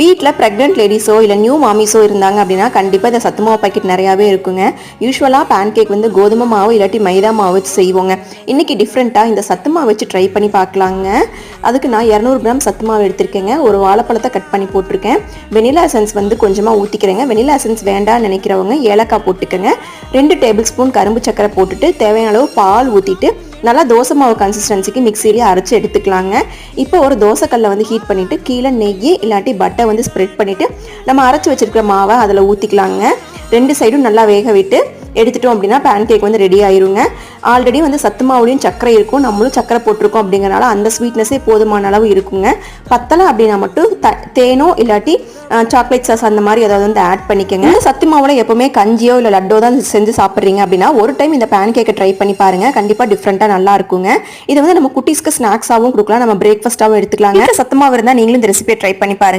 வீட்டில் ப்ரெக்னென்ட் லேடிஸோ இல்லை நியூ மாமிஸோ இருந்தாங்க அப்படின்னா கண்டிப்பாக இந்த சத்து மாவு பாக்கெட் நிறையாவே இருக்குங்க. யூஸ்வலாக பேன் கேக் வந்து கோதுமை மாவு இல்லாட்டி மைதா மாவு வச்சு செய்வோங்க. இன்றைக்கி டிஃப்ரெண்ட்டாக இந்த சத்துமாவு வச்சு ட்ரை பண்ணி பார்க்கலாங்க. அதுக்கு நான் இரநூறு கிராம் சத்துமாவு எடுத்திருக்கேங்க. ஒரு வாழைப்பழத்தை கட் பண்ணி போட்டிருக்கேன். வெனிலா எசன்ஸ் வந்து கொஞ்சமாக ஊற்றிக்கிறேங்க வெனிலா எசன்ஸ் வேண்டாம்னு நினைக்கிறவங்க ஏலக்காய் போட்டுக்கோங்க. ரெண்டு டேபிள் ஸ்பூன் கரும்பு சக்கரை போட்டுட்டு தேவையான அளவு பால் ஊற்றிட்டு நல்லா தோசை மாவு கன்சிஸ்டன்சிக்கு மிக்சிலேயே அரைச்சி எடுத்துக்கலாங்க. இப்போ ஒரு தோசைக்கல்லை வந்து ஹீட் பண்ணிவிட்டு கீழே நெய் இல்லாட்டி பட்டை வந்து ஸ்ப்ரெட் பண்ணிவிட்டு நம்ம அரைச்சி வச்சுருக்கிற மாவை அதில் ஊற்றிக்கலாங்க ரெண்டு சைடும் நல்லா வேக விட்டு எடுத்துட்டோம் அப்படின்னா பேன் கேக் வந்து ரெடி ஆயிருங்க. ஆல்ரெடி வந்து சத்து மாவுலேயும் சர்க்கரை இருக்கும் நம்மளும் சர்க்கரை போட்டிருக்கோம் அப்படிங்கிறனால அந்த ஸ்வீட்னஸே போதுமான அளவு இருக்குங்க. பத்தலை அப்படின்னா மட்டும் த தேனோ இல்லாட்டி சாக்லேட் சாஸ் அந்த மாதிரி ஏதாவது வந்து ஆட் பண்ணிக்கோங்க. இந்த சத்து மாவுல எப்பவுமே கஞ்சியோ இல்லை லட்டோ தான் செஞ்சு சாப்பிட்றீங்க அப்படின்னா ஒரு டைம் இந்த பேன் கேக்கை ட்ரை பண்ணி பாருங்க. கண்டிப்பாக டிஃப்ரெண்ட்டாக நல்லா இருக்குங்க. இது வந்து நம்ம குட்டீஸ்க்கு ஸ்நாக்ஸாகவும் கொடுக்கலாம். நம்ம பிரேக்ஃபாஸ்ட்டாகவும் எடுத்துக்கலாங்க. சத்து மாவு இருந்தால் நீங்களும் இந்த ரெசிபியை ட்ரை பண்ணி பாருங்க.